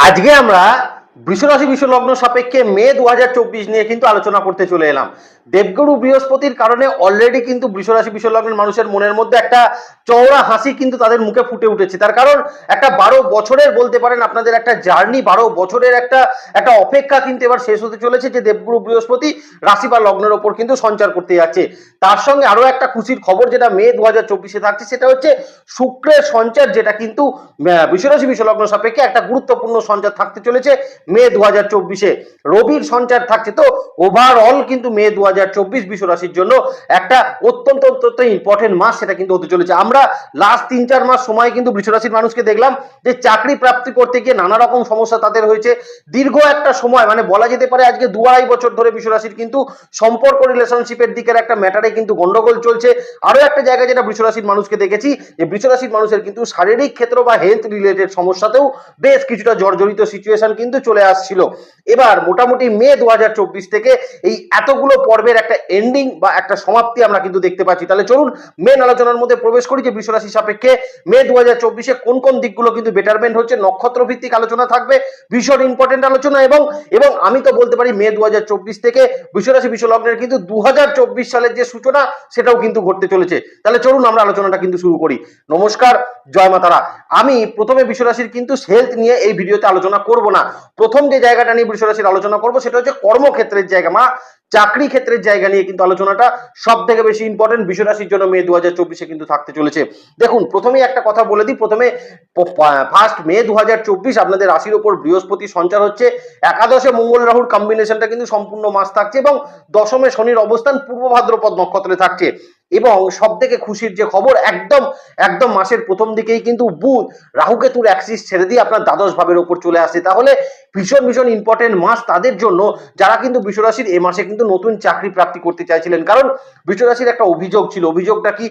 আজকে আমরা বৃষরাশি বিশ্বলগ্ন সাপেক্ষে মে দু হাজার চব্বিশ নিয়ে কিন্তু আলোচনা করতে চলে এলাম। দেবগুরু বৃহস্পতির কারণে অলরেডি কিন্তু বৃষরাশি বিশ্বলগ্নের মানুষের মনের মধ্যে একটা চওড়া হাসি কিন্তু তাদের মুখে ফুটে উঠেছে। তার কারণ একটা বারো বছরের বলতে পারেন আপনাদের একটা জার্নি, বারো বছরের একটা একটা অপেক্ষা কিন্তু এবার শেষ হতে চলেছে যে দেবগুরু বৃহস্পতি রাশি বা লগ্নের ওপর কিন্তু সঞ্চার করতে যাচ্ছে। তার সঙ্গে আরও একটা খুশির খবর যেটা মে দু হাজার চব্বিশে থাকছে সেটা হচ্ছে শুক্রের সঞ্চার যেটা কিন্তু বৃষরাশি বিশ্বলগ্ন সাপেক্ষে একটা গুরুত্বপূর্ণ সঞ্চার থাকতে চলেছে। মে দু হাজার চব্বিশে। রবির সঞ্চার থাকছে তো ওভারঅল কিন্তু মে দু হাজার চব্বিশ বিশ্বরাশির জন্য একটা অত্যন্ত অত্যন্ত ইম্পর্টেন্ট মাস সেটা কিন্তু হতে চলেছে। আমরা লাস্ট তিন চার মাস সময় কিন্তু বৃষরাশির মানুষকে দেখলাম যে চাকরি প্রাপ্তি করতে গিয়ে নানা রকম সমস্যা তাদের হয়েছে। দীর্ঘ একটা সময় মানে বলা যেতে পারে আজকে দু আড়াই বছর ধরে বিশ্বরাশির কিন্তু সম্পর্ক রিলেশনশিপের দিকের একটা ম্যাটারে কিন্তু গন্ডগোল চলছে। আরও একটা জায়গায় যেটা বৃষরাশির মানুষকে দেখেছি যে বৃষরাশির মানুষের কিন্তু শারীরিক ক্ষেত্র বা হেলথ রিলেটেড সমস্যাতেও বেশ কিছুটা জর্জরিত সিচুয়েশন কিন্তু চলে আসছিল। এবার মোটামুটি মে দু হাজার চব্বিশ থেকে এই এতগুলো পর্বের একটা এন্ডিং বা একটা সমাপ্তি আমরা কিন্তু দেখতে পাচ্ছি। তাহলে চলুন মেন আলোচনার মধ্যে প্রবেশ করি যে বৃষরাশি সাপেক্ষে মে দু চব্বিশে কোন কোন দিকগুলো কিন্তু বেটারমেন্ট হচ্ছে নক্ষত্র ভিত্তিক আলোচনা থাকবে, ভীষণ ইম্পর্টেন্ট আলোচনা এবং এবং আমি তো বলতে পারি মে দু হাজার চব্বিশ থেকে বৃষরাশি বিশ্বলগ্নের কিন্তু দু হাজার চব্বিশ সালের যে সূচনা সেটাও কিন্তু ঘটতে চলেছে। তাহলে চলুন আমরা আলোচনাটা কিন্তু শুরু করি। নমস্কার, জয় মাতারা। আমি প্রথমে বিশ্বরাশির কিন্তু হেলথ নিয়ে এই ভিডিওতে আলোচনা করব না। প্রথম যে জায়গাটা নিয়ে বৃষরাশির আলোচনা করব, সেটা হচ্ছে কর্মক্ষেত্রের জায়গা। মা চাকরি ক্ষেত্রের জায়গা নিয়ে কিন্তু আলোচনাটা সব থেকে বেশি ইম্পর্টেন্ট বিশ্বরাশির জন্য মে দু হাজার চব্বিশে কিন্তু থাকতে চলেছে। দেখুন, প্রথমেই একটা কথা বলে দিই। প্রথমে ফার্স্ট মে দু হাজার চব্বিশ আপনাদের রাশির ওপর বৃহস্পতি সঞ্চার হচ্ছে। একাদশে মঙ্গল রাহুর কম্বিনেশনটা কিন্তু সম্পূর্ণ মাস থাকছে এবং দশমে শনির অবস্থান পূর্ব ভাদ্রপদ নক্ষত্রে থাকছে। এবং সব থেকে খুশির যে খবর, একদম একদম মাসের প্রথম দিকেই কিন্তু বুধ রাহুকেতুর অ্যাক্সিস ছেড়ে দিয়ে আপনার দ্বাদশ ভাবের ওপর চলে আসে। তাহলে ভীষণ ভীষণ ইম্পর্টেন্ট মাস তাদের জন্য, যারা কিন্তু বিশ্বরাশির এ মাসে কিন্তু নতুন চাকরি প্রাপ্তি করতে চাইছিলেন। কারণ বিশ্বরাশির একটা অভিযোগ ছিল, অভিযোগটা কি,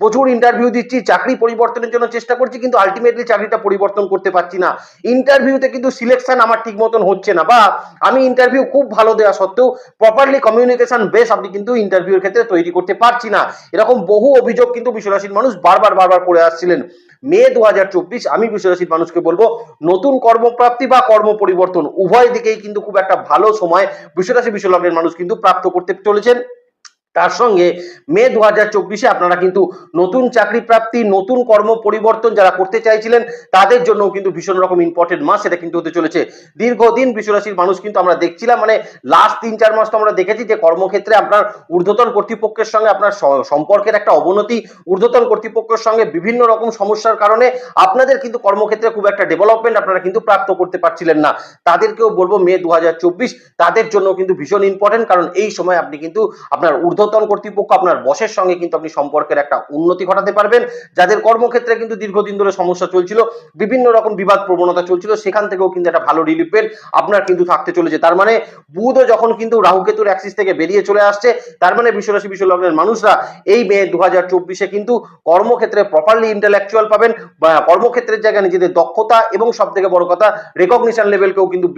প্রচুর ইন্টারভিউ দিচ্ছি, চাকরি পরিবর্তনের জন্য চেষ্টা করছি, কিন্তু আলটিমেটলি চাকরিটা পরিবর্তন করতে পারছি না। ইন্টারভিউতে কিন্তু সিলেকশন আমার ঠিক মতন হচ্ছে না, বা আমি ইন্টারভিউ খুব ভালো দেওয়া সত্ত্বেও প্রপারলি কমিউনিকেশন বেস আপনি কিন্তু ইন্টারভিউর ক্ষেত্রে তৈরি করতে পারছি না। এরকম বহু অভিযোগ কিন্তু বিশ্বরাশির মানুষ বারবার বারবার করে আসছিলেন। মে দু হাজার চব্বিশ আমি বিশ্বরাশির মানুষকে বলব, নতুন কর্মপ্রাপ্তি বা কর্ম পরিবর্তন উভয় দিকেই কিন্তু খুব একটা ভালো সময় বিশ্বরাশি বিশ্বলগ্নের মানুষ কিন্তু প্রাপ্ত করতে চলেছেন। তার সঙ্গে মে দু হাজার চব্বিশে আপনারা কিন্তু নতুন চাকরি প্রাপ্তি, নতুন কর্ম পরিবর্তন যারা করতে চাইছিলেন, তাদের জন্য কিন্তু ভীষণ রকম ইম্পর্টেন্ট মাস। সেটা কিন্তু হতে চলেছে। দীর্ঘদিন বিশ্বরাশির মানুষ কিন্তু আমরা দেখছিলাম মানে লাস্ট তিন চার মাস তো আমরা দেখেছি যে কর্মক্ষেত্রে আপনার ঊর্ধ্বতন কর্তৃপক্ষের সঙ্গে আপনার সম্পর্কের একটা অবনতি, ঊর্ধ্বতন কর্তৃপক্ষের সঙ্গে বিভিন্ন রকম সমস্যার কারণে আপনাদের কিন্তু কর্মক্ষেত্রে খুব একটা ডেভেলপমেন্ট আপনারা কিন্তু প্রাপ্ত করতে পারছিলেন না। তাদেরকেও বলব মে দু হাজার চব্বিশ, তাদের জন্য কিন্তু ভীষণ ইম্পর্টেন্ট কারণ এই সময় আপনি কিন্তু আপনার ঊর্ধ্বতন কর্তৃপক্ষ আপনার বসের সঙ্গে কিন্তু আপনি সম্পর্কের একটা উন্নতি ঘটাতে পারবেন। যাদের কর্মক্ষেত্রে কিন্তু দীর্ঘদিন ধরে সমস্যা চলছিল, বিভিন্ন রকম বিবাদ প্রবণতা চলছিল, সেখান থেকেও কিন্তু একটা ভালো রিলিফের আপনার কিন্তু থাকতে চলেছে। তার মানে বুধও যখন কিন্তু রাহুকেতুর অ্যাক্সিস থেকে বেরিয়ে চলে আসছে, তার মানে বিশ্বরাশি, বিশ্বলগ্নের মানুষরা এই মে দু হাজার চব্বিশে কিন্তু কর্মক্ষেত্রে প্রপারলি ইন্টেলেকচুয়াল পাবেন, বা কর্মক্ষেত্রের জায়গায় নিজেদের দক্ষতা এবং সব থেকে বড় কথা রেকগনিশন লেভেলকেও কিন্তু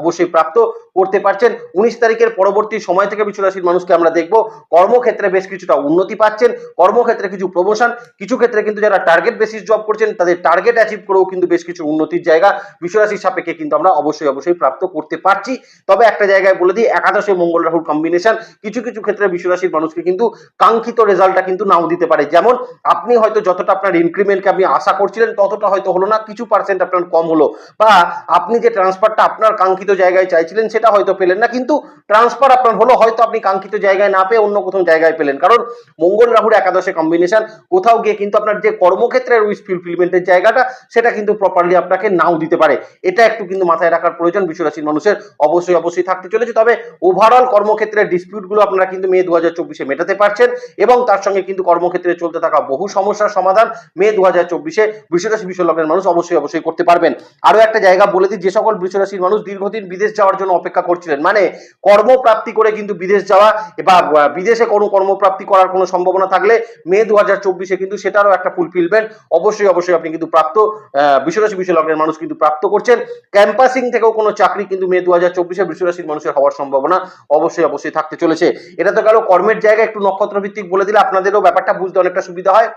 অবশ্যই প্রাপ্ত। করতে পারছেন। উনিশ তারিখের পরবর্তী সময় থেকে বিশ্বরাশির মানুষকে আমরা দেখব। কর্মক্ষেত্রে বেশ কিছুটা উন্নতি পাচ্ছেন। কর্মক্ষেত্রে কিছু প্রমোশন কিছু ক্ষেত্রে কিন্তু যারা টার্গেট বেসিস জব করছেন, তাদের টার্গেট অ্যাচিভ করেও কিন্তু বেশ কিছু উন্নতির জায়গা বিশ্বরাশির সাপেক্ষে কিন্তু আমরা অবশ্যই অবশ্যই প্রাপ্ত করতে পারছি। তবে একটা জায়গায় বলে দিই, একাদশে মঙ্গল রাহুর কম্বিনেশন কিছু কিছু ক্ষেত্রে বিশ্বরাশির মানুষকে কিন্তু কাঙ্ক্ষিত রেজাল্টটা কিন্তু নাও দিতে পারে। যেমন, আপনি হয়তো যতটা আপনার ইনক্রিমেন্টকে আপনি আশা করছিলেন, ততটা হয়তো হলো না, কিছু পার্সেন্ট আপনার কম হলো। বা আপনি যে ট্রান্সফারটা আপনার কাঙ্ক্ষিত জায়গায় চাইছিলেন সেটা হয়তো পেলেন না, কিন্তু ট্রান্সফার আপনার হলো, হয়তো আপনি কাঙ্ক্ষিত জায়গায় না পেয়ে অন্য কোথাও জায়গায় পেলেন। কারণ মঙ্গল রাহুর একাদশে কম্বিনেশন কোথাও গিয়ে কিন্তু আপনার যে কর্মক্ষেত্রের উইস ফুলফিলমেন্টের জায়গাটা, সেটা কিন্তু প্রপারলি আপনাকে নাও দিতে পারে। এটা একটু কিন্তু মাথায় রাখার প্রয়োজন বিশ্বরাশির মানুষের। অবশ্যই অবশ্যই থাকতে চলেছে। তবে ওভারঅল কর্মক্ষেত্রের ডিসপিউটগুলো আপনারা কিন্তু মে দু হাজার চব্বিশে মেটাতে পারছেন এবং তার সঙ্গে কিন্তু কর্মক্ষেত্রে চলতে থাকা বহু সমস্যার সমাধান মে দু হাজার চব্বিশে বৃষরাশি বিশ্বলগ্নের মানুষ অবশ্যই অবশ্যই করতে পারবেন। আরও একটা জায়গা বলে দিই, যে সকল বৃষরাশির মানুষ দীর্ঘদিন বিদেশ যাওয়ার জন্য অপেক্ষা করছিলেন। মানে কর্মপ্রাপ্তি করে কিন্তু বিদেশ যাওয়া বা বিদেশে কোনো কর্মপ্রাপ্তি করার কোনো সম্ভাবনা থাকলে মে দু হাজার চব্বিশে কিন্তু সেটারও একটা ফুলফিলমেন্ট অবশ্যই অবশ্যই আপনি কিন্তু প্রাপ্ত আহ, বৃষরাশি বিশ্বলগ্নের মানুষ কিন্তু প্রাপ্ত করছেন। ক্যাম্পাসিং থেকেও কোনো চাকরি কিন্তু মে দু হাজার চব্বিশে বৃষরাশির মানুষের হওয়ার সম্ভাবনা অবশ্যই অবশ্যই থাকতে চলেছে। এটা তো গেল কর্মের জায়গায় একটু নক্ষত্র ভিত্তিক বলে দিলে আপনাদেরও ব্যাপারটা বুঝতে অনেকটা সুবিধা হয়।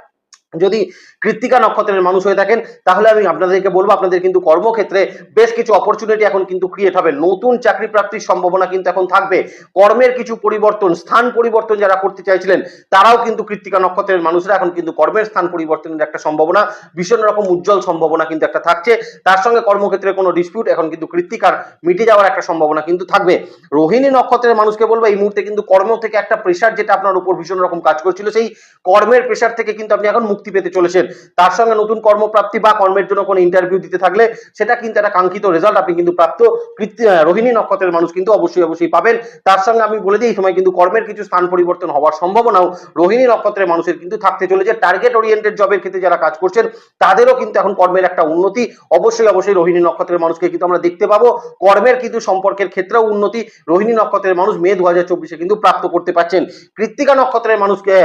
যদি কৃত্তিকা নক্ষত্রের মানুষ হয়ে থাকেন, তাহলে আমি আপনাদেরকে বলব, আপনাদের কিন্তু কর্মক্ষেত্রে বেশ কিছু অপরচুনিটি এখন কিন্তু ক্রিয়েট হবে। নতুন চাকরি প্রাপ্তির সম্ভাবনা কিন্তু এখন থাকবে। কর্মের কিছু পরিবর্তন, স্থান পরিবর্তন যারা করতে চাইছিলেন, তারাও কিন্তু কৃত্তিকা নক্ষত্রের মানুষরা এখন কিন্তু কর্মের স্থান পরিবর্তনের একটা সম্ভাবনা, ভীষণ রকম উজ্জ্বল সম্ভাবনা কিন্তু একটা থাকছে। তার সঙ্গে কর্মক্ষেত্রে কোনো ডিসপিউট এখন কিন্তু কৃত্তিকার মিটে যাওয়ার একটা সম্ভাবনা কিন্তু থাকবে। রোহিণী নক্ষত্রের মানুষকে বলব, এই মুহূর্তে কিন্তু কর্ম থেকে একটা প্রেশার যেটা আপনার উপর ভীষণ রকম কাজ করছিল, সেই কর্মের প্রেশার থেকে কিন্তু আপনি এখন মুক্তি পেতে চলেছেন। তার সঙ্গে নতুন কর্মপ্রাপ্তি বা কর্মের জন্য কোনো ইন্টারভিউ দিতে থাকলে সেটা কিন্তু একটা কাঙ্ক্ষিত রেজাল্ট আপনি কিন্তু প্রাপ্ত রোহিণী নক্ষত্রের মানুষ কিন্তু অবশ্যই অবশ্যই পাবেন। তার সঙ্গে আমি বলে দিই, এই সময় কিন্তু কর্মের কিছু স্থান পরিবর্তন হওয়ার সম্ভাবনাও রোহিণী নক্ষত্রের মানুষের কিন্তু থাকতে চলেছে। টার্গেট ওরিয়েন্টেড জবের ক্ষেত্রে যারা কাজ করছেন, তাদেরও কিন্তু এখন কর্মের একটা উন্নতি। অবশ্যই অবশ্যই রোহিণী নক্ষত্রের মানুষকে কিন্তু আমরা দেখতে পাবো। কর্মের কিন্তু সম্পর্কের ক্ষেত্রেও উন্নতি। রোহিণী নক্ষত্রের মানুষ মে দু হাজার চব্বিশে কিন্তু প্রাপ্ত করতে পারছেন। কৃত্তিকা নক্ষত্রের মানুষকে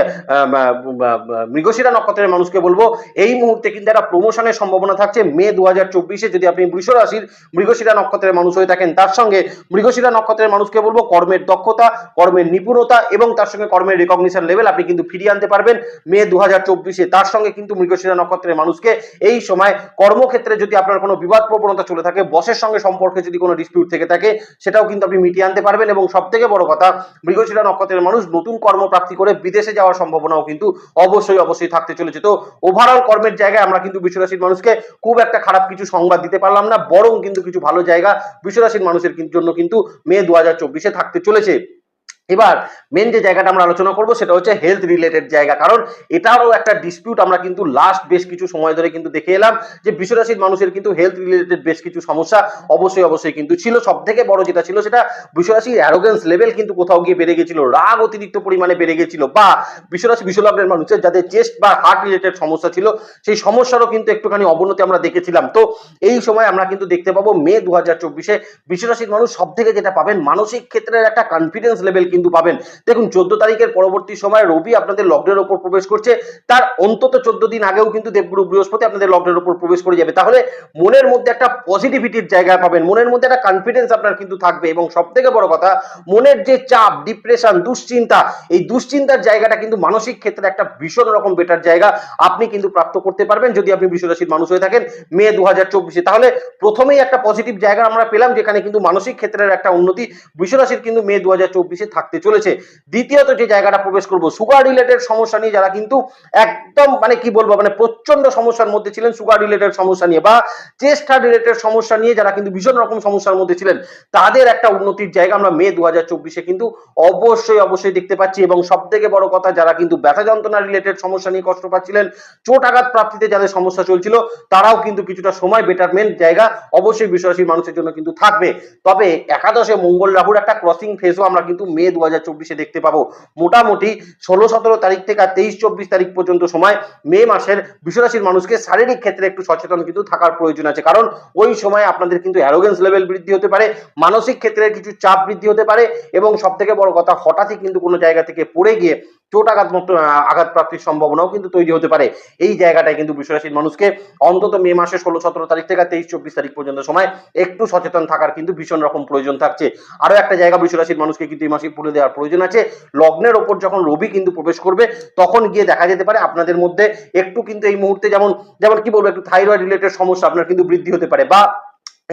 মৃগশিরা নক্ষত্রের মানুষকে বলব, এই মুহূর্তে কিন্তু একটা প্রমোশনের সম্ভাবনা থাকছে। মে দু হাজার চব্বিশে যদি আপনি বৃষ রাশির মৃগশিরা নক্ষত্রের মানুষ হয়ে থাকেন, তার সঙ্গে মৃগশিরা নক্ষত্রের মানুষকে বলব, কর্মের দক্ষতা, কর্মের নিপুণতা এবং তার সঙ্গে কর্মের রেকগনিশন লেভেল আপনি কিন্তু ফিরিয়ে আনতে পারবেন মে দু হাজার চব্বিশে। তার সঙ্গে কিন্তু মৃগশিরা নক্ষত্রের মানুষকে এই সময় কর্মক্ষেত্রে যদি আপনার কোনো বিবাদ প্রবণতা চলে থাকে, বসের সঙ্গে সম্পর্কে যদি কোনো ডিসপিউট থেকে থাকে, সেটাও কিন্তু আপনি মিটিয়ে আনতে পারবেন এবং সব থেকে বড় কথা, মৃগশিরা নক্ষত্রের মানুষ নতুন কর্মপ্রাপ্তি করে বিদেশে যাওয়ার সম্ভাবনাও কিন্তু অবশ্যই অবশ্যই থাকতে চলেছে। তো ওভারঅল কর্মের জায়গায় আমরা কিন্তু বিশ্বরাশির মানুষকে খুব একটা খারাপ কিছু সংবাদ দিতে পারলাম না, বরং কিন্তু কিছু ভালো জায়গা বিশ্বরাশির মানুষের জন্য কিন্তু মে দু হাজার চব্বিশে থাকতে চলেছে। এবার মেন যে জায়গাটা আমরা আলোচনা করব সেটা হচ্ছে হেলথ রিলেটেড জায়গা। কারণ এটারও একটা ডিসপিউট আমরা কিন্তু লাস্ট বেশ কিছু সময় ধরে কিন্তু দেখে এলাম যে বিশ্বরাশির মানুষের কিন্তু হেলথ রিলেটেড বেশ কিছু সমস্যা অবশ্যই অবশ্যই কিন্তু ছিল। সব থেকে বড় যেটা ছিল সেটা বিশ্বরাশির অ্যারোগেন্স লেভেল কিন্তু কোথাও গিয়ে বেড়ে গেছিল, রাগ অতিরিক্ত পরিমাণে বেড়ে গেছিল বা বিশ্বরাশি বিশ্বলগ্নের মানুষের যাদের চেস্ট বা হার্ট রিলেটেড সমস্যা ছিল, সেই সমস্যারও কিন্তু একটুখানি অবনতি আমরা দেখেছিলাম। তো এই সময় আমরা কিন্তু দেখতে পাবো মে দু হাজার চব্বিশে বিশ্বরাশির মানুষ সব থেকে যেটা পাবেন মানসিক ক্ষেত্রের একটা কনফিডেন্স লেভেল কিন্তু পাবেন। দেখুন, চোদ্দ তারিখের পরবর্তী সময় রবি আপনাদের লগ্নের ওপর প্রবেশ করছে। তার অন্তত চোদ্দ দিন আগেও কিন্তু দেবগুরু বৃহস্পতি আপনাদের লগ্নের ওপর প্রবেশ করে যাবে। তাহলে মনের মধ্যে একটা পজিটিভিটির জায়গা পাবেন। মনের মধ্যে একটা কনফিডেন্স আপনার কিন্তু থাকবে। এবং সব থেকে বড় কথা, মনের যে চাপ ডিপ্রেশন দুশ্চিন্তা, এই দুশ্চিন্তার জায়গাটা কিন্তু মানসিক ক্ষেত্রে একটা ভীষণ রকম বেটার জায়গা। আপনি কিন্তু প্রাপ্ত করতে পারবেন যদি আপনি বিশ্বরাশির মানুষ হয়ে থাকেন মে দু হাজার তাহলে প্রথমেই একটা পজিটিভ জায়গা আমরা পেলাম, যেখানে কিন্তু মানসিক ক্ষেত্রের একটা উন্নতি বিশ্বরাশির কিন্তু মে দু হাজার চব্বিশে থাকতে চলেছে। দ্বিতীয়ত যে জায়গাটা প্রবেশ করব সুগার রিলেটেড সমস্যা নিয়ে যারা কিন্তু একদম মানে কি বলব মানে প্রচণ্ড সমস্যার মধ্যে ছিলেন সুগার রিলেটেড সমস্যা নিয়ে বা চেস্ট রিলেটেড সমস্যা নিয়ে যারা কিন্তু ভীষণ রকম সমস্যার মধ্যে ছিলেন, তাদের একটা উন্নতির জায়গা আমরা মে দু হাজার চব্বিশে কিন্তু অবশ্যই অবশ্যই দেখতে পাচ্ছি। এবং সব থেকে বড় কথা, যারা কিন্তু ব্যথা যন্ত্রণা রিলেটেড সমস্যা নিয়ে কষ্ট পাচ্ছিলেন, চোট আঘাত প্রাপ্তিতে যাদের সমস্যা চলছিল, তারাও কিন্তু কিছুটা সময় বেটারমেন্ট জায়গা অবশ্যই বিশ্বাসী মানুষের জন্য কিন্তু থাকবে। তবে একাদশে মঙ্গল রাহুর একটা ক্রসিং ফেজও আমরা কিন্তু মে দু চব্বিশে দেখতে পাবো। মোটামুটি ষোলো, সতেরো তারিখ থেকে আর তেইশ, চব্বিশ তারিখ পর্যন্ত সময় মে মাসের বিশ্বরাশির মানুষকে শারীরিক ক্ষেত্রে একটু সচেতন কিন্তু থাকার প্রয়োজন আছে। কারণ ওই সময় আপনাদের কিন্তু অ্যারোগেন্স লেভেল বৃদ্ধি হতে পারে, মানসিক ক্ষেত্রে কিছু চাপ বৃদ্ধি হতে পারে এবং সব থেকে বড় কথা, হঠাৎই কিন্তু কোনো জায়গা থেকে পড়ে গিয়ে চোট আঘাত মতো আঘাত প্রাপ্তির সম্ভাবনাও কিন্তু তৈরি হতে পারে। এই জায়গাটায় কিন্তু বিশ্বরাশির মানুষকে অন্তত মে মাসে ষোলো, সতেরো তারিখ থেকে তেইশ, চব্বিশ তারিখ পর্যন্ত সময় একটু সচেতন থাকার কিন্তু ভীষণ রকম প্রয়োজন থাকছে। আরও একটা জায়গা বিশ্বরাশির মানুষকে কিন্তু এই মাসে পুরে দেওয়ার প্রয়োজন আছে। লগ্নের ওপর যখন রবি কিন্তু প্রবেশ করবে, তখন গিয়ে দেখা যেতে পারে আপনাদের মধ্যে একটু কিন্তু এই মুহূর্তে যেমন যেমন কি বলব, একটু থাইরয়েড রিলেটেড সমস্যা আপনার কিন্তু বৃদ্ধি হতে পারে বা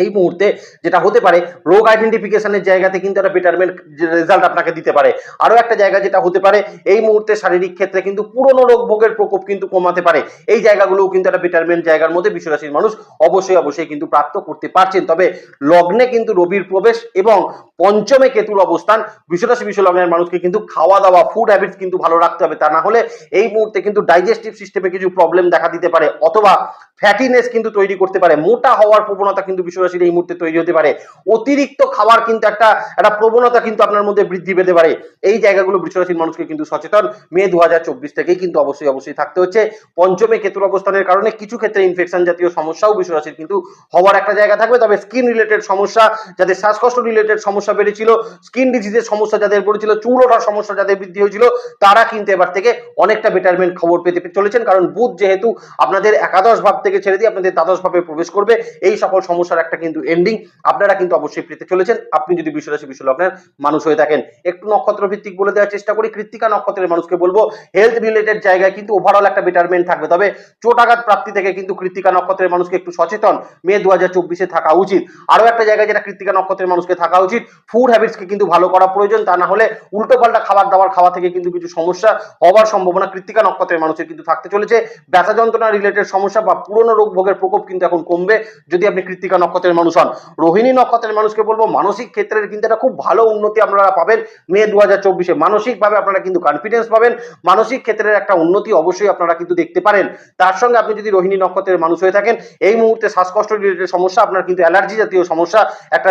এই মুহূর্তে যেটা হতে পারে, রোগ আইডেন্টিফিকেশনের জায়গাতে কিন্তু একটা বেটারমেন্ট রেজাল্ট আপনাকে দিতে পারে। আরও একটা জায়গা যেটা হতে পারে, এই মুহূর্তে শারীরিক ক্ষেত্রে কিন্তু পুরনো রোগ ভোগের প্রকোপ কিন্তু কমাতে পারে। এই জায়গাগুলোও কিন্তু একটা বেটারমেন্ট জায়গার মধ্যে বিশ্বরাশির মানুষ অবশ্যই অবশ্যই কিন্তু প্রাপ্ত করতে পারছেন। তবে লগ্নে কিন্তু রবির প্রবেশ এবং পঞ্চমে কেতুর অবস্থান, বিশ্বরাশি বিশ্ব লগ্নের মানুষকে কিন্তু খাওয়া দাওয়া ফুড হ্যাবিটস কিন্তু ভালো রাখতে হবে। তা না হলে এই মুহূর্তে কিন্তু ডাইজেস্টিভ সিস্টেমে কিছু প্রবলেম দেখা দিতে পারে অথবা ফ্যাটিনেস কিন্তু তৈরি করতে পারে। মোটা হওয়ার প্রবণতা কিন্তু বিশ্বরাশির এই মুহূর্তে তৈরি হতে পারে। অতিরিক্ত খাওয়ার কিন্তু একটা একটা প্রবণতা কিন্তু আপনার মধ্যে বৃদ্ধি পেতে পারে। এই জায়গাগুলো বৃষরাশির মানুষকে কিন্তু সচেতন। মে দু হাজার চব্বিশ থেকেই কিন্তু অবশ্যই অবশ্যই থাকতে হচ্ছে। পঞ্চমে কেতুর অবস্থানের কারণে কিছু ক্ষেত্রে ইনফেকশন জাতীয় সমস্যাও বৃষরাশির কিন্তু হওয়ার একটা জায়গা থাকবে। তবে স্কিন রিলেটেড সমস্যা, যাদের শ্বাসকষ্ট রিলেটেড সমস্যা বেড়েছিল স্কিন ডিজিজের সমস্যা যাদের পড়েছিল, চুল ওঠার সমস্যা যাদের বৃদ্ধি হয়েছিল, তারা কিন্তু এবার থেকে অনেকটা বেটারমেন্ট খবর পেতে চলেছেন। কারণ বুধ যেহেতু আপনাদের একাদশ ভাব থেকে ছেড়ে দিয়ে আপনাদের দ্বাদশ ভাবে প্রবেশ করবে, এই সকল সমস্যার একটা একটা কিন্তু এন্ডিং আপনারা কিন্তু অবশ্যই পেতে চলেছেন। আপনি যদি বিশ্বরাশি বিশ্ব লগ্নের মানুষ হয়ে থাকেন। একটু নক্ষত্র ভিত্তিক বলে দেওয়ার চেষ্টা করি, কৃত্তিকা নক্ষত্রের মানুষকে বলব হেলথ রিলেটেড জায়গায় কিন্তু ওভারঅল একটা বেটারমেন্ট থাকবে। তবে চোট আঘাত প্রাপ্তি থেকে কিন্তু কৃত্তিকা নক্ষত্রের মানুষকে একটু সচেতন। মে দু হাজার চব্বিশে থাকা উচিত। আরও একটা জায়গায় যেটা কৃত্তিকা নক্ষত্রের মানুষকে থাকা উচিত ফুড হ্যাবিটসকে কিন্তু ভালো করা প্রয়োজন। তা না হলে উল্টো পাল্টা খাবার দাবার খাওয়া থেকে কিন্তু কিছু সমস্যা হওয়ার সম্ভাবনা কৃত্তিকা নক্ষত্রের মানুষের কিন্তু থাকতে চলেছে। ব্যথা যন্ত্রণা রিলেটেড সমস্যা বা পুরনো রোগ ভোগের প্রকোপ কিন্তু এখন কমবে। যদি আপনি কৃত্তিকা নক্ষত্রের মানুষ হন। রোহিণী নক্ষত্রের মানুষকে বলব, মানসিক ক্ষেত্রের কিন্তু একটা খুব ভালো উন্নতি আপনারা পাবেন মে দু হাজার চব্বিশে। মানসিকভাবে আপনারা কিন্তু কনফিডেন্স পাবেন, মানসিক ক্ষেত্রের একটা উন্নতি অবশ্যই আপনারা কিন্তু দেখতে পারেন। তার সঙ্গে আপনি যদি রোহিণী নক্ষত্রের মানুষ হয়ে থাকেন, এই মুহূর্তে শ্বাসকষ্ট রিলেটেড সমস্যা, আপনার কিন্তু অ্যালার্জি জাতীয় সমস্যা, একটা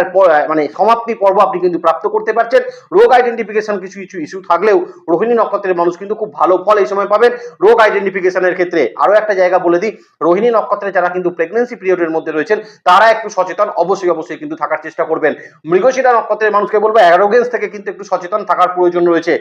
মানে সমাপ্তি পর্ব আপনি কিন্তু প্রাপ্ত করতে পারছেন। রোগ আইডেন্টিফিকেশন কিছু কিছু ইস্যু থাকলেও রোহিণী নক্ষত্রের মানুষ কিন্তু খুব ভালো ফল এই সময় পাবেন রোগ আইডেন্টিফিকেশনের ক্ষেত্রে। আরও একটা জায়গা বলে দিই, রোহিণী নক্ষত্রে যারা কিন্তু প্রেগনেন্সি পিরিয়ডের মধ্যে রয়েছেন, তারা একটু সচেতন অবশ্যই অবশ্যই কিন্তু থাকার চেষ্টা করবেন। মৃগশিরা নক্ষত্রের মানুষকে বলব, অ্যারোগেন্স থেকে কিন্তু একটু সচেতন থাকার প্রয়োজন রয়েছে।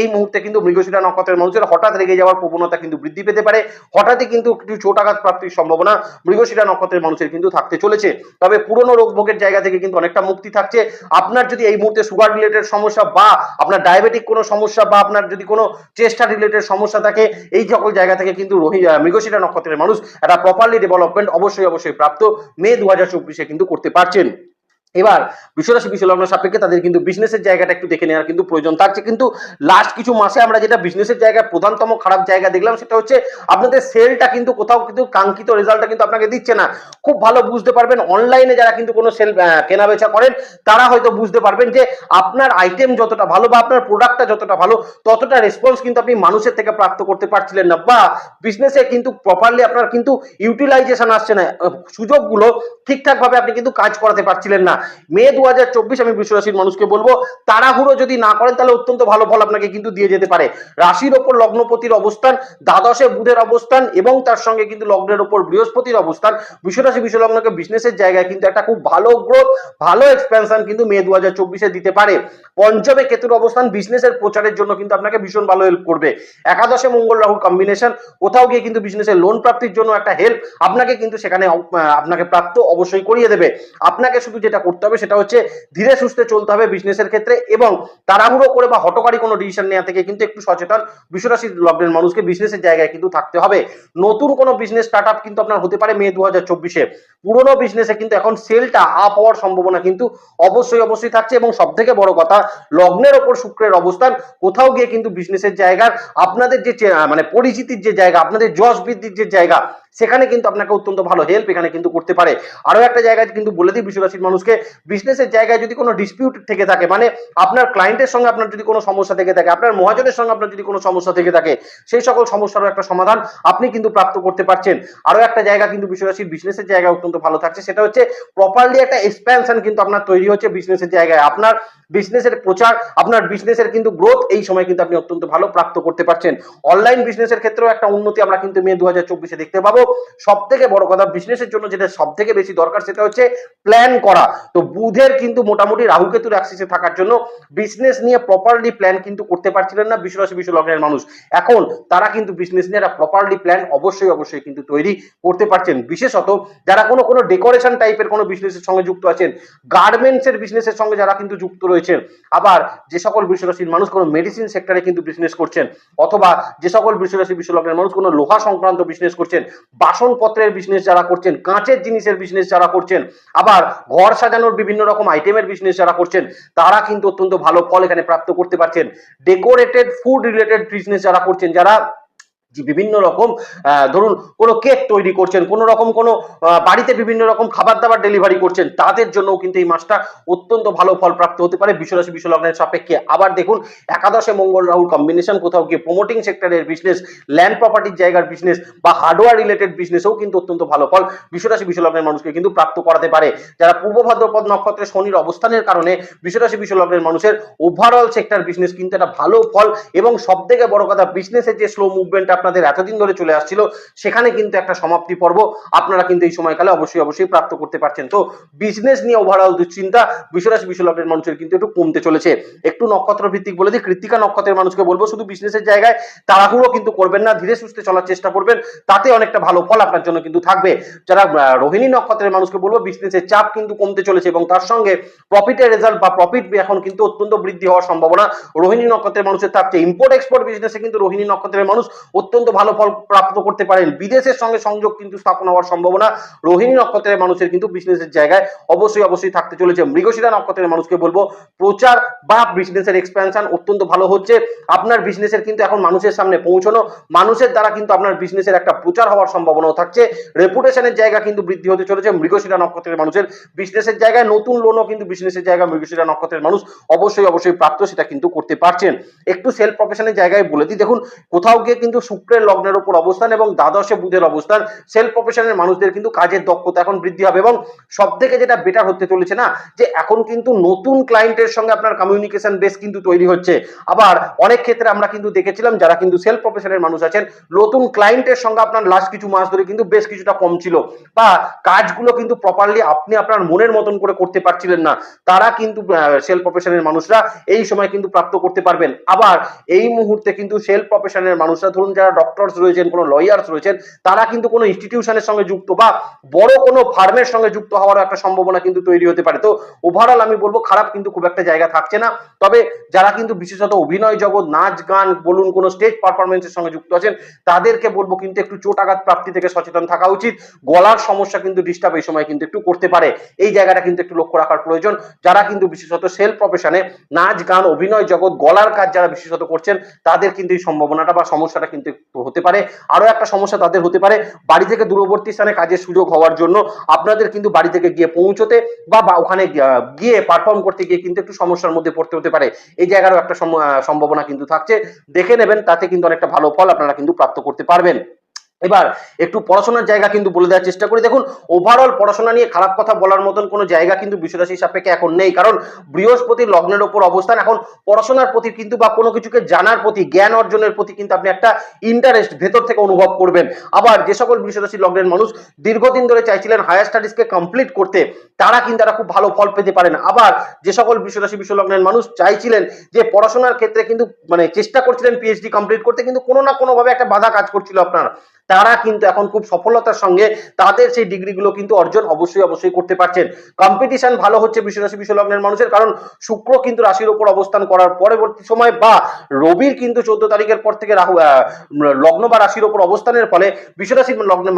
এই মুহূর্তে কিন্তু মৃগশিরা নক্ষত্রের মানুষের হঠাৎ রেগে যাওয়ার প্রবণতা কিন্তু বৃদ্ধি পেতে পারে। হঠাৎই কিন্তু একটু চোটাঘাত প্রাপ্তির সম্ভাবনা মৃগশিরা নক্ষত্রের মানুষের কিন্তু থাকতে চলেছে। তবে পুরনো রোগ ভোগের জায়গা থেকে কিন্তু অনেকটা মুক্তি থাকছে। আপনার যদি এই মুহূর্তে সুগার রিলেটেড সমস্যা বা আপনার ডায়াবেটিক কোনো সমস্যা বা আপনার যদি কোনো চেষ্টা রিলেটেড সমস্যা থাকে, এই সকল জায়গা থেকে কিন্তু মৃগশিরা নক্ষত্রের মানুষ একটা প্রপারলি ডেভেলপমেন্ট অবশ্যই অবশ্যই প্রাপ্ত। মে দু হাজার চব্বিশে কিন্তু করতে পারছেন। এবার বিশ্বরাশি বিশ্বলগ্ন সাপেক্ষে তাদের কিন্তু বিজনেসের জায়গাটা একটু দেখে নেওয়ার কিন্তু প্রয়োজন। থাকছে কিন্তু লাস্ট কিছু মাসে আমরা যেটা বিজনেসের জায়গায় প্রধানতম খারাপ জায়গা দেখলাম সেটা হচ্ছে আপনাদের সেলটা কিন্তু কোথাও কিন্তু কাঙ্ক্ষিত রেজাল্টটা কিন্তু আপনাকে দিচ্ছে না। খুব ভালো বুঝতে পারবেন অনলাইনে যারা কিন্তু কোনো সেল কেনা বেচা করেন, তারা হয়তো বুঝতে পারবেন যে আপনার আইটেম যতটা ভালো বা আপনার প্রোডাক্টটা যতটা ভালো, ততটা রেসপন্স কিন্তু আপনি মানুষের থেকে প্রাপ্ত করতে পারছিলেন না বা বিজনেসে কিন্তু প্রপারলি আপনার কিন্তু ইউটিলাইজেশন আসছে না। সুযোগগুলো ঠিকঠাকভাবে আপনি কিন্তু কাজ করাতে পারছিলেন না। মে দু হাজার চব্বিশ আমি বিশ্বরাশির মানুষকে বলব, তাড়াহুড়ো যদি না করেন তাহলে অত্যন্ত ভালো ফল আপনাকে কিন্তু দিয়ে যেতে পারে। রাশির ওপর লগ্নপতির অবস্থান, দ্বাদশে বুধের অবস্থান এবং তার সঙ্গে কিন্তু লগ্নের ওপর বৃহস্পতির অবস্থান বিশ্বরাশি বিশ্বলগ্নকে বিজনেসের জায়গায় কিন্তু একটা খুব ভালো গ্রোথ ভালো এক্সপেনশন কিন্তু মে দু হাজার চব্বিশে দিতে পারে। পঞ্চমে কেতুর অবস্থান বিজনেসের প্রচারের জন্য কিন্তু আপনাকে ভীষণ ভালো হেল্প করবে। একাদশে মঙ্গল রাহুর কম্বিনেশন কোথাও গিয়ে কিন্তু বিজনেসের লোন প্রাপ্তির জন্য একটা হেল্প আপনাকে কিন্তু সেখানে আপনাকে প্রাপ্ত অবশ্যই করিয়ে দেবে। আপনাকে শুধু যেটা করতে হবে, সেটা হচ্ছে ধীরে সুস্থে চলতে হবে বিজনেসের ক্ষেত্রে এবং তাড়াহুড়ো করে বা হটকারী কোনো ডিসিশন নেওয়া থেকে কিন্তু একটু সচেতন। বিশ্বরাশি লগ্নের মানুষকে বিজনেসের জায়গায় কিন্তু থাকতে হবে। নতুন কোনো বিজনেস স্টার্ট আপ কিন্তু আপনার হতে পারে মে দু হাজার চব্বিশে। পুরোনো বিজনেসে কিন্তু এখন সেলটা আপ হওয়ার সম্ভাবনা কিন্তু অবশ্যই অবশ্যই থাকছে এবং সব থেকে বড় কথা, লগ্নের ওপর শুক্রের অবস্থান, কোথাও গিয়ে কিন্তু বিজনেসের জায়গার আপনাদের যে মানে পরিচিতির যে জায়গা, আপনাদের যশ বৃদ্ধির যে জায়গা সেখানে কিন্তু আপনাকে অত্যন্ত ভালো হেল্প এখানে কিন্তু করতে পারে। আরও একটা জায়গায় কিন্তু বলে দিই বিশ্বরাশির মানুষকে বিজনেসের জায়গায় যদি কোনো ডিসপিউট থেকে থাকে মানে আপনার ক্লায়েন্টের সঙ্গে আপনার যদি কোনো সমস্যা থেকে থাকে, আপনার মহাজনের সঙ্গে আপনার যদি কোনো সমস্যা থেকে থাকে, সেই সকল সমস্যারও একটা সমাধান আপনি কিন্তু প্রাপ্ত করতে পারছেন। আরও একটা জায়গা কিন্তু বিশ্বরাশির বিজনেসের জায়গা অত্যন্ত ভালো থাকছে, সেটা হচ্ছে প্রপারলি একটা এক্সপ্যানশন কিন্তু আপনার তৈরি হচ্ছে বিজনেসের জায়গায়। আপনার বিজনেসের প্রচার, আপনার বিজনেসের কিন্তু গ্রোথ এই সময় কিন্তু আপনি অত্যন্ত ভালো প্রাপ্ত করতে পারছেন। অনলাইন বিজনেসের ক্ষেত্রেও একটা উন্নতি আমরা কিন্তু মে দু হাজার চব্বিশে দেখতে পাবো। সব থেকে বড় কথা বিজনেসের জন্য যেটা সব থেকে বেশি দরকার সেটা হচ্ছে প্ল্যান করা। তো বুধের কিন্তু মোটামুটি রাহু কেতুর অ্যাক্সিসে থাকার জন্য বিজনেস নিয়ে প্রপারলি প্ল্যান কিন্তু করতে পারছিলেন না বিশ্বরাশি বিশ্ব লগ্নের মানুষ। এখন তারা কিন্তু বিজনেস নিয়ে একটা প্রপারলি প্ল্যান অবশ্যই অবশ্যই কিন্তু তৈরি করতে পারছেন। বিশেষত যারা কোনো কোনো ডেকোরেশন টাইপের কোনো বিজনেসের সঙ্গে যুক্ত আছেন গার্মেন্টস এর বিজনেসের সঙ্গে যারা কিন্তু যুক্ত রয়েছেন, আবার যে সকল বিশ্বরাশির মানুষ কোনো মেডিসিন সেক্টরে কিন্তু বিজনেস করছেন, অথবা যে সকল বিশ্বরাশি, বিশ্বলগ্নের মানুষ কোনো লোহা সংক্রান্ত বিজনেস করছেন বাসনপত্রের বিজনেস যারা করছেন, কাঁচের জিনিসের বিজনেস যারা করছেন, আবার ঘর সাজানোর বিভিন্ন রকম আইটেমের বিজনেস যারা করছেন, তারা কিন্তু অত্যন্ত ভালো ফল এখানে প্রাপ্ত করতে পারছেন। ডেকোরেটেড ফুড রিলেটেড বিজনেস যারা করছেন, যারা বিভিন্ন রকম ধরুন কোনো কেক তৈরি করছেন, কোনো রকম কোনো বাড়িতে বিভিন্ন রকম খাবার দাবার ডেলিভারি করছেন, তাদের জন্যও কিন্তু এই মাসটা অত্যন্ত ভালো ফল প্রাপ্ত হতে পারে। বিশ্বরাশি বিশ্বলগ্নের সাপেক্ষে আবার দেখুন, একাদশে মঙ্গল রাহুল কম্বিনেশন কোথাও গিয়ে প্রমোটিং সেক্টরের বিজনেস ল্যান্ড প্রপার্টির জায়গার বিজনেস বা হার্ডওয়্যার রিলেটেড বিজনেসেও কিন্তু অত্যন্ত ভালো ফল বিশ্বরাশি বিশ্বলগ্নের মানুষকে কিন্তু প্রাপ্ত করাতে পারে। যারা পূর্ব ভাদ্রপদ নক্ষত্রে শনির অবস্থানের কারণে বিশ্বরাশি বিশ্বলগ্নের মানুষের ওভারঅল সেক্টর বিজনেস কিন্তু একটা ভালো ফল এবং সব থেকে বড় কথা বিজনেসের যে স্লো মুভমেন্ট আপনাদের এতদিন ধরে চলে আসছিল, সেখানে কিন্তু একটা সমাপ্তি পর্ব আপনারা কিন্তু এই সময়কালে অবশ্যই অবশ্যই প্রাপ্ত করতে পারছেন। তো বিজনেস নিয়ে ওভারঅল দুশ্চিন্তা বিশ্বরাশি বিশ্বলগ্নের মানুষের কিন্তু একটু কমতে চলেছে। একটু নক্ষত্র ভিত্তিক বলে দিই, কৃত্তিকা নক্ষত্রের মানুষকে বলব, শুধু বিজনেসের জায়গায় তাড়াহুড়ো কিন্তু করবেন না, ধীরে সুস্থে চলার চেষ্টা করবেন, তাতে অনেকটা ভালো ফল আপনার জন্য কিন্তু থাকবে। যারা রোহিণী নক্ষত্রের মানুষকে বলব বিজনেসের চাপ কিন্তু কমতে চলেছে এবং তার সঙ্গে প্রফিটের রেজাল্ট বা প্রফিট এখন কিন্তু অত্যন্ত বৃদ্ধি হওয়ার সম্ভাবনা। রোহিণী নক্ষত্রের মানুষের থাকছে ইম্পোর্ট এক্সপোর্ট বিজনেসে কিন্তু রোহিণী নক্ষত্রের মানুষ অত্যন্ত ভালো ফল প্রাপ্ত করতে পারেন। বিদেশের সঙ্গে সংযোগ কিন্তু স্থাপন হওয়ার সম্ভাবনা রোহিণী নক্ষত্রের মানুষের কিন্তু বিজনেসের জায়গায় অবশ্যই অবশ্যই থাকতে চলেছে। মৃগশিরা নক্ষত্রের মানুষকে বলব, প্রচার বা বিজনেসের এক্সপ্যানশন অত্যন্ত ভালো হচ্ছে। আপনার বিজনেসের কিন্তু এখন মানুষের সামনে পৌঁছানো, মানুষের দ্বারা কিন্তু আপনার বিজনেসের একটা প্রচার হওয়ার সম্ভাবনাও থাকছে। রেপুটেশনের জায়গা কিন্তু বৃদ্ধি হতে চলেছে মৃগশিরা নক্ষত্রের মানুষের। বিজনেসের জায়গায় নতুন লোনও কিন্তু বিজনেসের জায়গায় মৃগশিরা নক্ষত্রের মানুষ অবশ্যই অবশ্যই প্রাপ্ত, সেটা কিন্তু করতে পারছেন। একটু সেলফ প্রফেশনের জায়গায় বলে দিই। দেখুন, কোথাও গিয়ে কিন্তু শুক্রের লগ্নের উপর অবস্থান এবং দ্বাদশে বুধের অবস্থান। সেলফ প্রফেশনের মানুষদের কিন্তু কাজের দক্ষতা এখন বৃদ্ধি হবে এবং সব থেকে যেটা বেটার হতে চলেছে না, যে এখন কিন্তু নতুন ক্লায়েন্টের সঙ্গে আপনার কমিউনিকেশন বেস কিন্তু তৈরি হচ্ছে। আবার অনেক ক্ষেত্রে আমরা কিন্তু দেখেছিলাম যারা কিন্তু সেলফ প্রফেশনের মানুষ আছেন, নতুন ক্লায়েন্টের সঙ্গে আপনার লাস্ট কিছু মাস ধরে কিন্তু বেশ কিছুটা কম ছিল। বা কাজগুলো কিন্তু প্রপারলি আপনি আপনার মনের মতন করে করতে পারছিলেন না। তারা কিন্তু সেলফ প্রফেশনের মানুষরা এই সময় কিন্তু প্রাপ্ত করতে পারবেন। আবার এই মুহূর্তে কিন্তু সেলফ প্রফেশনের মানুষরা ধরুন যারা ডক্টরস রয়েছেন, কোনো লয়ার্স রয়েছেন, তারা কিন্তু কোনো ইনস্টিটিউশনের সঙ্গে যুক্ত বা বড় কোনো ফার্মের সঙ্গে যুক্ত হওয়ার একটা সম্ভাবনা কিন্তু তৈরি হতে পারে। তো ওভারঅল আমি বলব, খারাপ কিন্তু খুব একটা জায়গা থাকছে না। তবে যারা কিন্তু বিশেষত অভিনয় জগৎ, নাচ, গান বলুন, কোনো স্টেজ পারফরমেন্সের সঙ্গে যুক্ত আছেন, তাদেরকে বলব কিন্তু একটু চোট আঘাত প্রাপ্তি থেকে সচেতন থাকা উচিত। গলার সমস্যা কিন্তু ডিস্টার্ব এই সময় কিন্তু একটু করতে পারে। এই জায়গাটা কিন্তু একটু লক্ষ্য রাখার প্রয়োজন। যারা কিন্তু বিশেষত সেলফ প্রফেশনে নাচ, গান, অভিনয় জগৎ, গলার কাজ যারা বিশেষত করছেন, তাদের কিন্তু এই সম্ভাবনাটা বা সমস্যাটা কিন্তু হতে পারে আরও একটা সমস্যা তাদের হতে পারে। বাড়ি থেকে দূরবর্তী স্থানে কাজের সুযোগ হওয়ার জন্য আপনাদের কিন্তু বাড়ি থেকে গিয়ে পৌঁছতে বা ওখানে গিয়ে- পারফর্ম করতে গিয়ে কিন্তু একটু সমস্যার মধ্যে পড়তে হতে পারে। এই জায়গারও একটা সম- সম্ভাবনা কিন্তু থাকছে। দেখে নেবেন, তাতে কিন্তু অনেকটা ভালো ফল আপনারা কিন্তু প্রাপ্ত করতে পারবেন। এবার একটু পড়াশোনার জায়গা কিন্তু বলে দেওয়ার চেষ্টা করি। দেখুন ওভারঅল পড়াশোনা নিয়ে খারাপ কথা বলার মতন কোনো জায়গা কিন্তু বিশ্বরাশি সাপেক্ষে এখন নেই। কারণ বৃহস্পতির লগ্নের ওপর অবস্থান, এখন পড়াশোনার প্রতি কিন্তু বা কোনো কিছুকে জানার প্রতি, জ্ঞান অর্জনের প্রতি কিন্তু আপনি একটা ইন্টারেস্ট ভেতর থেকে অনুভব করবেন। আবার যে সকল বৃষরাশি লগ্নের মানুষ দীর্ঘদিন ধরে চাইছিলেন হায়ার স্টাডিজকে কমপ্লিট করতে, তারা কিন্তু তারা খুব ভালো ফল পেতে পারেন। আবার যে সকল বৃষরাশি বিশ্ব লগ্নের মানুষ চাইছিলেন যে পড়াশোনার ক্ষেত্রে কিন্তু মানে চেষ্টা করছিলেন পিএইচডি কমপ্লিট করতে, কিন্তু কোনো না কোনো ভাবে একটা বাধা কাজ করছিল আপনার। তারা কিন্তু এখন খুব সফলতার সঙ্গে তাদের সেই ডিগ্রিগুলো কিন্তু অর্জন অবশ্যই অবশ্যই করতে পারছেন। কম্পিটিশন ভালো হচ্ছে বিশ্বরাশি বিশ্ব লগ্নের মানুষের, কারণ শুক্র কিন্তু রাশির উপর অবস্থান করার পরবর্তী সময় বা রবির কিন্তু চোদ্দ তারিখের পর থেকে রাহু লগ্ন বা রাশির উপর অবস্থানের ফলে বিশ্বরাশি লগ্নে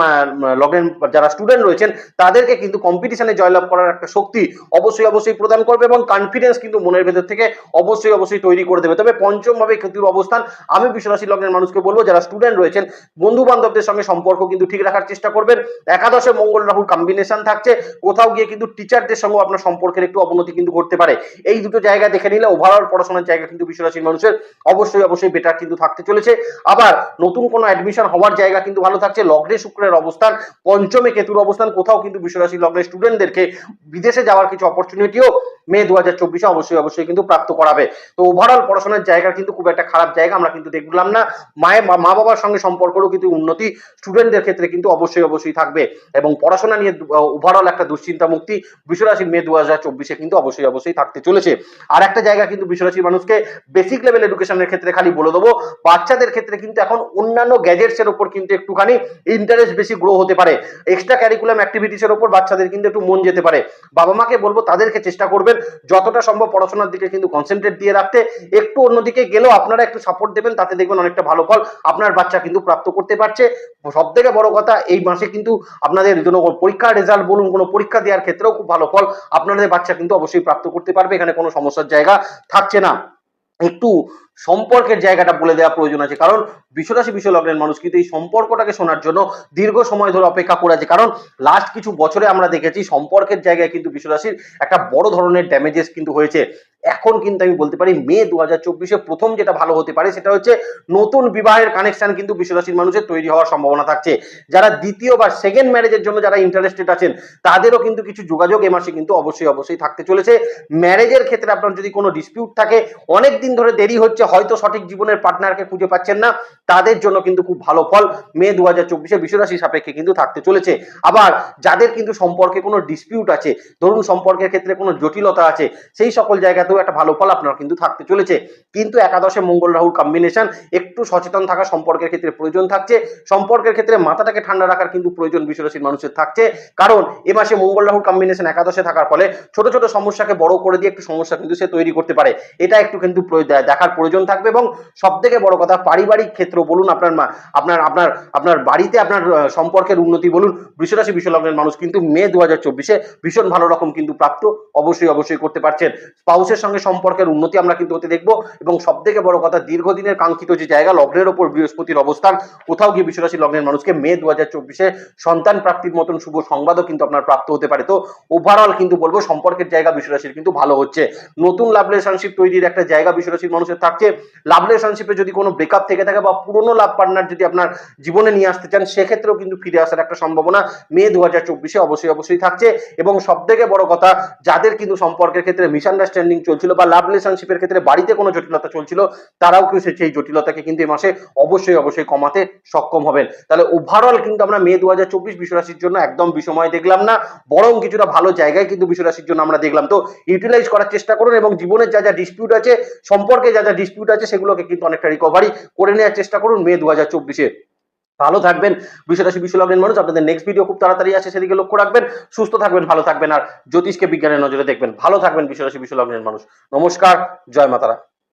লগ্নের যারা স্টুডেন্ট রয়েছেন, তাদেরকে কিন্তু কম্পিটিশনে জয়লাভ করার একটা শক্তি অবশ্যই অবশ্যই প্রদান করবে এবং কনফিডেন্স কিন্তু মনের ভেতর থেকে অবশ্যই অবশ্যই তৈরি করে দেবে। তবে পঞ্চমভাবে ক্ষতির অবস্থান আমি বিশ্বরাশি লগ্নের মানুষকে বলব, যারা স্টুডেন্ট রয়েছেন বন্ধু বান্ধবদের সঙ্গে সম্পর্ক কিন্তু ঠিক রাখার চেষ্টা করবেন। একাদশে মঙ্গল রাহুর কম্বিনেশন থাকছে। কোথাও গিয়ে কিন্তু টিচারদের সঙ্গে আপনার সম্পর্কের একটু অবনতি কিন্তু ঘটতে পারে। এই দুটো জায়গা দেখে নিলে ওভারঅল পড়াশোনার জায়গা কিন্তু বিশ্বরাশির মানুষের অবশ্যই অবশ্যই বেটার কিন্তু থাকতে চলেছে। আবার নতুন কোনো অ্যাডমিশন হওয়ার জায়গা কিন্তু ভালো থাকছে। লগ্নে শুক্রের অবস্থান, পঞ্চমে কেতুর অবস্থান, কোথাও কিন্তু বিশ্বরাশি লগ্নের স্টুডেন্টদেরকে বিদেশে যাওয়ার কিছু অপরচুনিটিও মে দু হাজার চব্বিশে অবশ্যই অবশ্যই কিন্তু প্রাপ্ত করাবে। তো ওভারঅল পড়াশোনার জায়গা কিন্তু খুব একটা খারাপ জায়গা আমরা কিন্তু দেখলাম না। মায়ের মা বাবার সঙ্গে সম্পর্কেরও কিন্তু উন্নতি স্টুডেন্টদের ক্ষেত্রে কিন্তু অবশ্যই অবশ্যই থাকবে। এবং পড়াশোনা নিয়ে ওভারঅল একটা দুশ্চিন্তা মুক্তি বিশ্বরাশির মে দু হাজার চব্বিশে কিন্তু অবশ্যই অবশ্যই থাকতে চলেছে। আর একটা জায়গা কিন্তু বিশ্বরাশির মানুষকে বেসিক লেভেল এডুকেশনের ক্ষেত্রে খালি বলে দেবো, বাচ্চাদের ক্ষেত্রে কিন্তু এখন অন্যান্য গ্যাজেটস এর উপর কিন্তু একটুখানি ইন্টারেস্ট বেশি গ্রো হতে পারে। এক্সট্রা ক্যারিকুলাম অ্যাক্টিভিটিস এর উপর বাচ্চাদের কিন্তু একটু মন যেতে পারে। বাবা মাকে বলব তাদেরকে চেষ্টা করবেন। যতটা সম্ভব পড়াশোনার দিকে কিন্তু কনসেন্ট্রেট দিয়ে রাখতে। একটু অন্যদিকে গেলেও আপনারা একটু সাপোর্ট দেবেন, তাতে দেখবেন অনেকটা ভালো ফল আপনার বাচ্চা কিন্তু প্রাপ্ত করতে পারছে। সব থেকে বড় কথা, এই মাসে কিন্তু আপনাদের জন্য পরীক্ষার রেজাল্ট বলুন, কোনো পরীক্ষা দেওয়ার ক্ষেত্রেও খুব ভালো ফল আপনাদের বাচ্চা কিন্তু অবশ্যই প্রাপ্ত করতে পারবে, এখানে কোনো সমস্যার জায়গা থাকছে না। একটু সম্পর্কের জায়গাটা বলে দেওয়া প্রয়োজন আছে। কারণ বিশ্বরাশি বিশ্ব লগ্নের মানুষ কিন্তু এই সম্পর্কটাকে শোনার জন্য দীর্ঘ সময় ধরে অপেক্ষা করে আছে। কারণ লাস্ট কিছু বছরে আমরা দেখেছি সম্পর্কের জায়গায় কিন্তু বিশ্বরাশির একটা বড় ধরনের ড্যামেজেস কিন্তু হয়েছে। এখন কিন্তু আমি বলতে পারি মে দু হাজার চব্বিশে প্রথম যেটা ভালো হতে পারে সেটা হচ্ছে নতুন বিবাহের কানেকশন কিন্তু বিশ্বরাশির মানুষের তৈরি হওয়ার সম্ভাবনা থাকছে। যারা দ্বিতীয় বা সেকেন্ড ম্যারেজের জন্য যারা ইন্টারেস্টেড আছেন, তাদেরও কিন্তু কিছু যোগাযোগ এ মাসে কিন্তু অবশ্যই অবশ্যই থাকতে চলেছে। ম্যারেজের ক্ষেত্রে আপনার যদি কোনো ডিসপিউট থাকে, অনেক দিন ধরে দেরি হচ্ছে, হয়তো সঠিক জীবনের পার্টনারকে খুঁজে পাচ্ছেন না, তাদের জন্য কিন্তু খুব ভালো ফল মে দু হাজার চব্বিশে বিশ্বরাশি সাপেক্ষে কিন্তু থাকতে চলেছে। আবার যাদের কিন্তু সম্পর্কে কোনো ডিসপিউট আছে, ধরুন সম্পর্কের ক্ষেত্রে কোনো জটিলতা আছে, সেই সকল জায়গাতেও একটা ভালো ফল আপনার কিন্তু থাকতে চলেছে। কিন্তু একাদশে মঙ্গল রাহুর কম্বিনেশন একটু সচেতন থাকা সম্পর্কের ক্ষেত্রে প্রয়োজন থাকছে। সম্পর্কের ক্ষেত্রে মাথাটাকে ঠান্ডা রাখার কিন্তু প্রয়োজন বিশ্বরাশির মানুষের থাকছে। কারণ এ মাসে মঙ্গল রাহুর কম্বিনেশন একাদশে থাকার ফলে ছোট ছোট সমস্যাকে বড় করে দিয়ে একটু সমস্যা কিন্তু সে তৈরি করতে পারে। এটা একটু কিন্তু দেখার প্রয়োজন থাকবে এবং সব থেকে বড় কথা পারিবারিক ক্ষেত্র বলুন আপনার মা আপনার আপনার আপনার বাড়িতে আপনার সম্পর্কের উন্নতি বলুন, বৃষরাশি বিশ্বলগ্নের মানুষ কিন্তু মে দু হাজার চব্বিশে ভীষণ ভালো রকম কিন্তু প্রাপ্ত অবশ্যই অবশ্যই করতে পারছেন। স্পাউসের সঙ্গে সম্পর্কের উন্নতি আমরা কিন্তু হতে দেখব। এবং সব থেকে বড় কথা, দীর্ঘদিনের কাঙ্ক্ষিত যে জায়গা, লগ্নের ওপর বৃহস্পতির অবস্থান, কোথাও গিয়ে বিশ্বরাশি লগ্নের মানুষকে মে দু হাজার চব্বিশে সন্তান প্রাপ্তির মতন শুভ সংবাদও কিন্তু আপনার প্রাপ্ত হতে পারে। তো ওভারঅল কিন্তু বলব, সম্পর্কের জায়গা বিশ্বরাশির কিন্তু ভালো হচ্ছে। নতুন লাভ রিলেশনশিপ তৈরির একটা জায়গা বিশ্বরাশির মানুষের থাকছে। লাভ রিলেশনশিপে যদি কোনো ব্রেকআপ থেকে থাকে বা পুরনো লাভ পার্টনার যদি আপনার জীবনে নিয়ে আসতে চান, সেক্ষেত্রেও কিন্তু ফিরে আসার একটা সম্ভাবনা মে দু হাজার চব্বিশে অবশ্যই অবশ্যই থাকছে। এবং সব থেকে বড় কথা, যাদের কিন্তু সম্পর্কের ক্ষেত্রে মিসআন্ডারস্ট্যান্ডিং চলছিল বা লাভ রিলেশনশিপের ক্ষেত্রে বাড়িতে কোনো জটিলতা চলছিল, তারাও কিন্তু সেই জটিলতাকে কিন্তু এই মাসে অবশ্যই অবশ্যই কমাতে সক্ষম হবেন। তাহলে ওভারঅল কিন্তু আমরা মে দু হাজার চব্বিশ বিশ্বরাশির জন্য একদম বিষময় দেখলাম না, বরং কিছুটা ভালো জায়গায় কিন্তু বিশ্বরাশির জন্য আমরা দেখলাম। তো ইউটিলাইজ করার চেষ্টা করুন এবং জীবনের যা যা ডিসপিউট আছে, সম্পর্কে যা যা ডিসপিউট আছে, সেগুলোকে কিন্তু অনেকটা রিকভারি করে নেওয়ার চেষ্টা করুন মে দু হাজার চব্বিশে। ভালো থাকবেন। বিশ্বরাশি বিশ্বলগ্নের মানুষ। আপনাদের নেক্সট ভিডিও খুব তাড়াতাড়ি আসে, সেদিকে লক্ষ্য রাখবেন। সুস্থ থাকবেন, ভালো থাকবেন। আর জ্যোতিষকে বিজ্ঞানের নজরে দেখবেন। ভালো থাকবেন বিশ্বরাশি বিশ্বলগ্নের মানুষ। নমস্কার, জয় মাতারা।